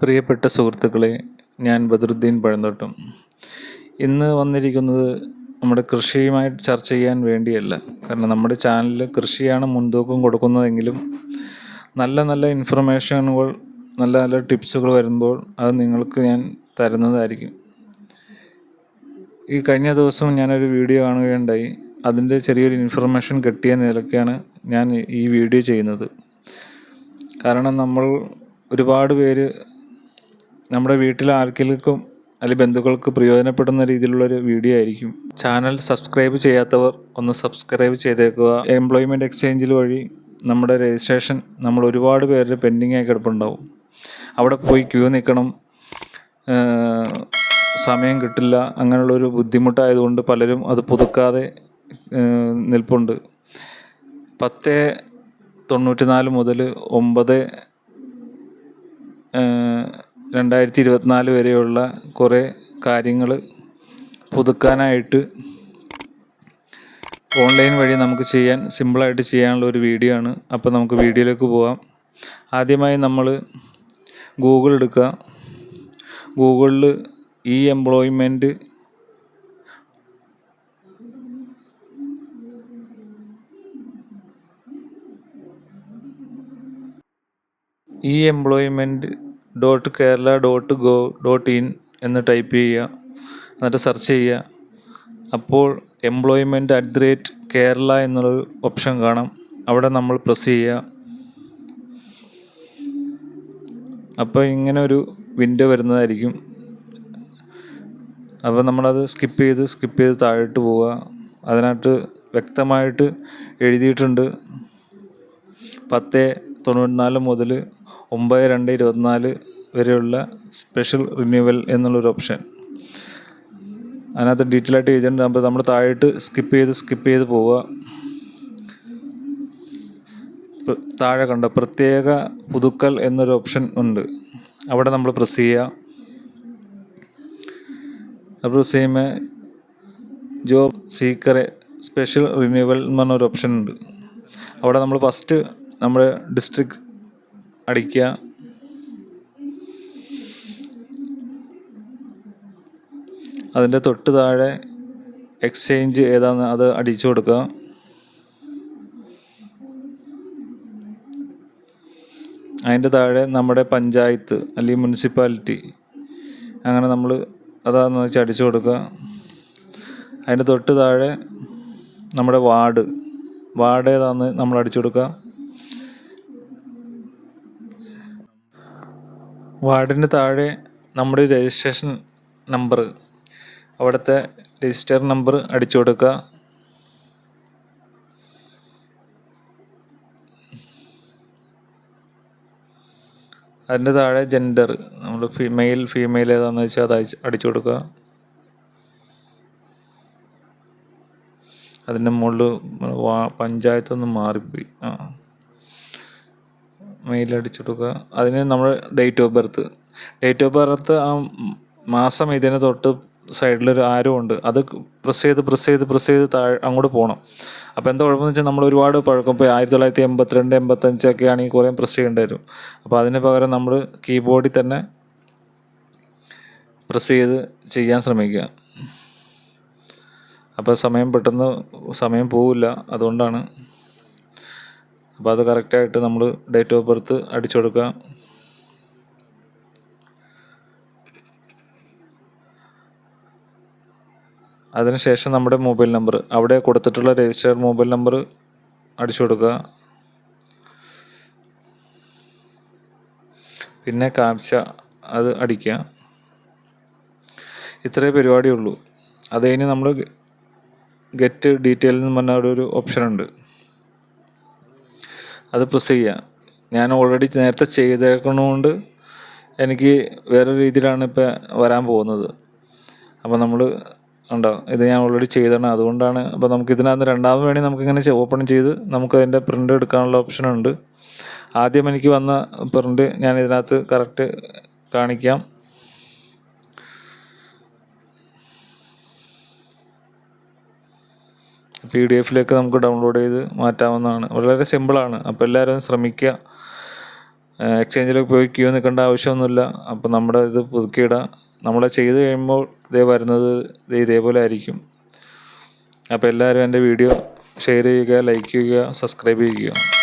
പ്രിയപ്പെട്ട സുഹൃത്തുക്കളെ ഞാൻ ബദറുദ്ദീൻ പഴന്തോട്ടം. ഇന്ന് വന്നിരിക്കുന്നത് നമ്മുടെ കൃഷിയുമായിട്ട് ചർച്ച ചെയ്യാൻ വേണ്ടിയല്ല. കാരണം നമ്മുടെ ചാനലിൽ കൃഷിയാണ് മുൻതൂക്കം കൊടുക്കുന്നതെങ്കിലും നല്ല നല്ല ഇൻഫർമേഷനുകൾ നല്ല നല്ല ടിപ്സുകൾ വരുമ്പോൾ അത് നിങ്ങൾക്ക് ഞാൻ തരുന്നതായിരിക്കും. ഈ കഴിഞ്ഞ ദിവസം ഞാനൊരു വീഡിയോ കാണുകയുണ്ടായി. അതിന്റെ ചെറിയൊരു ഇൻഫർമേഷൻ കിട്ടിയ നിലയ്ക്കാണ് ഞാൻ ഈ വീഡിയോ ചെയ്യുന്നത്. കാരണം നമ്മൾ ഒരുപാട് പേര് നമ്മുടെ വീട്ടിൽ ആർക്കെങ്കിലും അല്ലെങ്കിൽ ബന്ധുക്കൾക്ക് പ്രയോജനപ്പെടുന്ന രീതിയിലുള്ളൊരു വീഡിയോ ആയിരിക്കും. ചാനൽ സബ്സ്ക്രൈബ് ചെയ്യാത്തവർ ഒന്ന് സബ്സ്ക്രൈബ് ചെയ്തേക്കുക. എംപ്ലോയ്മെന്റ് എക്സ്ചേഞ്ചിൽ വഴി നമ്മുടെ രജിസ്ട്രേഷൻ നമ്മൾ ഒരുപാട് പേരുടെ പെൻഡിങ് ആയി കിടപ്പുണ്ടാവും. അവിടെ പോയി ക്യൂ നിൽക്കണം. സമയം കിട്ടില്ല. അങ്ങനെയുള്ളൊരു ബുദ്ധിമുട്ടായതുകൊണ്ട് പലരും അത് പുതുക്കാതെ നിൽപ്പുണ്ട്. പത്ത് തൊണ്ണൂറ്റി നാല് മുതൽ ഒമ്പത് രണ്ടായിരത്തി ഇരുപത്തിനാല് വരെയുള്ള കുറേ കാര്യങ്ങൾ പുതുക്കാനായിട്ട് ഓൺലൈൻ വഴി നമുക്ക് ചെയ്യാൻ സിമ്പിളായിട്ട് ചെയ്യാനുള്ള ഒരു വീഡിയോ ആണ്. അപ്പോൾ നമുക്ക് വീഡിയോയിലേക്ക് പോകാം ആദ്യമായി നമ്മൾ ഗൂഗിൾ എടുക്കുക. ഗൂഗിളിൽ e employment e employment dot Kerala dot gov dot in എന്ന് ടൈപ്പ് ചെയ്യുക. എന്നിട്ട് സെർച്ച് ചെയ്യുക. അപ്പോൾ employment at the rate Kerala എന്നുള്ളൊരു ഓപ്ഷൻ കാണാം. അവിടെ നമ്മൾ പ്രസ് ചെയ്യുക. അപ്പോൾ ഇങ്ങനെ ഒരു വിൻഡോ വരുന്നതായിരിക്കും. അപ്പോൾ നമ്മളത് സ്കിപ്പ് ചെയ്ത് സ്കിപ്പ് ചെയ്ത് താഴോട്ട് പോവുക. അതിനകത്ത് വ്യക്തമായിട്ട് എഴുതിയിട്ടുണ്ട്. പത്ത് തൊണ്ണൂറ്റിനാല് മുതൽ ഒമ്പത് രണ്ട് ഇരുപത്തിനാല് വരെയുള്ള സ്പെഷ്യൽ റിന്യൂവൽ എന്നുള്ളൊരു ഓപ്ഷൻ അതിനകത്ത് ഡീറ്റെയിൽ ആയിട്ട് എഴുതിയിട്ടുണ്ട്. നമ്മൾ താഴോട്ട് സ്കിപ്പ് ചെയ്ത് സ്കിപ്പ് ചെയ്ത് പോവുക. താഴെ കണ്ട? പ്രത്യേക പുതുക്കൽ എന്നൊരു ഓപ്ഷൻ ഉണ്ട്. അവിടെ നമ്മൾ പ്രസ് ചെയ്യുക. അപ്പോൾ ചെയ്യുമ്പോൾ ജോബ് സീക്കറെ സ്പെഷ്യൽ റിന്യൂവൽ എന്ന് പറഞ്ഞൊരു ഓപ്ഷൻ ഉണ്ട്. അവിടെ നമ്മൾ ഫസ്റ്റ് നമ്മുടെ ഡിസ്ട്രിക്ട് അടിക്കുക. അതിന്റെ തൊട്ട് താഴെ എക്സ്ചേഞ്ച് ഏതാന്ന് അത് അടിച്ചു കൊടുക്കുക. അതിന്റെ താഴെ നമ്മുടെ പഞ്ചായത്ത് അല്ലെങ്കിൽ മുനിസിപ്പാലിറ്റി. അങ്ങനെ നമ്മൾ അതാന്ന് വെച്ചാൽ അടിച്ചു കൊടുക്കുക. അതിന്റെ തൊട്ട് താഴെ നമ്മുടെ വാർഡ്. വാർഡ് ഏതാന്ന് നമ്മൾ അടിച്ചു കൊടുക്കുക. വാർഡിന് താഴെ നമ്മുടെ രജിസ്ട്രേഷൻ നമ്പർ അവിടുത്തെ രജിസ്റ്റർ നമ്പർ അടിച്ചു കൊടുക്കുക. അതിന്റെ താഴെ ജെൻഡർ നമ്മൾ ഫീമെയിൽ ഫീമെയിൽ ഏതാണെന്ന് വെച്ചാൽ അത് അയച്ച് അടിച്ചു കൊടുക്കുക. അതിന്റെ മുകളിൽ പഞ്ചായത്തൊന്ന് മാറിപ്പോയി. ആ. മെയിൽ അടിച്ചു കൊടുക്കുക. അതിന് നമ്മൾ date of birth date of birth ആ മാസം ഇതിന് തൊട്ട് സൈഡിലൊരു ആരോ ഉണ്ട്. അത് പ്രസ് ചെയ്ത് പ്രസ് ചെയ്ത് പ്രസ് ചെയ്ത് താഴെ അങ്ങോട്ട് പോകണം അപ്പോൾ എന്താ കുഴപ്പമെന്ന് വെച്ചാൽ നമ്മൾ ഒരുപാട് പഴക്കം. ഇപ്പോൾ ആയിരത്തി തൊള്ളായിരത്തി എൺപത്തിരണ്ട് എൺപത്തഞ്ചൊക്കെ ആണെങ്കിൽ കുറേ പ്രസ് ചെയ്യേണ്ടി വരും. അപ്പോൾ അതിന് പകരം നമ്മൾ കീബോർഡിൽ തന്നെ പ്രസ് ചെയ്ത് ചെയ്യാൻ ശ്രമിക്കുക. അപ്പോൾ സമയം പെട്ടെന്ന് സമയം പോവില്ല. അതുകൊണ്ടാണ് അപ്പോൾ അത് കറക്റ്റായിട്ട് നമ്മൾ ഡേറ്റ് ഓഫ് ബർത്ത് അടിച്ചു കൊടുക്കുക. അതിനുശേഷം നമ്മുടെ മൊബൈൽ നമ്പർ അവിടെ കൊടുത്തിട്ടുള്ള രജിസ്റ്റേർഡ് മൊബൈൽ നമ്പർ അടിച്ചു കൊടുക്കുക. പിന്നെ കാപ്ച അത് അടിക്കുക. ഇത്രേ പരിപാടിയുള്ളൂ. അത് കഴിഞ്ഞ് നമ്മൾ ഗെറ്റ് ഡീറ്റെയിൽ എന്ന് പറഞ്ഞ ഒരു ഓപ്ഷൻ ഉണ്ട്. അത് പ്രസ് ചെയ്യുക ഞാൻ ഓൾറെഡി നേരത്തെ ചെയ്തേക്കണോണ്ട് എനിക്ക് വേറെ രീതിയിലാണ് ഇപ്പം വരാൻ പോകുന്നത്. അപ്പോൾ നമ്മൾ ഉണ്ടോ ഇത് ഞാൻ ഓൾറെഡി ചെയ്തതാണ്. അതുകൊണ്ടാണ് അപ്പോൾ നമുക്ക് ഇതിനകത്ത് രണ്ടാമത് നമുക്ക് ഇങ്ങനെ ഓപ്പൺ ചെയ്ത് നമുക്ക് അതിന്റെ പ്രിന്റ് എടുക്കാനുള്ള ഓപ്ഷൻ ഉണ്ട്. ആദ്യം എനിക്ക് വന്ന പ്രിന്റ് ഞാൻ ഇതിനകത്ത് കറക്റ്റ് കാണിക്കാം. പി ഡി എഫിലേക്ക് നമുക്ക് ഡൗൺലോഡ് ചെയ്ത് മാറ്റാവുന്നതാണ്. വളരെ സിമ്പിളാണ് അപ്പോൾ എല്ലാവരും ശ്രമിക്കുക എക്സ്ചേഞ്ചിലൊക്കെ പോയി ക്യൂ നിൽക്കേണ്ട ആവശ്യമൊന്നുമില്ല. അപ്പോൾ നമ്മുടെ ഇത് പുതുക്കിയിടാം. നമ്മൾ ചെയ്ത് കഴിയുമ്പോൾ ഇതേ വരുന്നത് ഇതേപോലെ ആയിരിക്കും. അപ്പോൾ എല്ലാവരും എന്റെ വീഡിയോ ഷെയർ ചെയ്യുക ലൈക്ക് ചെയ്യുക സബ്സ്ക്രൈബ് ചെയ്യുക.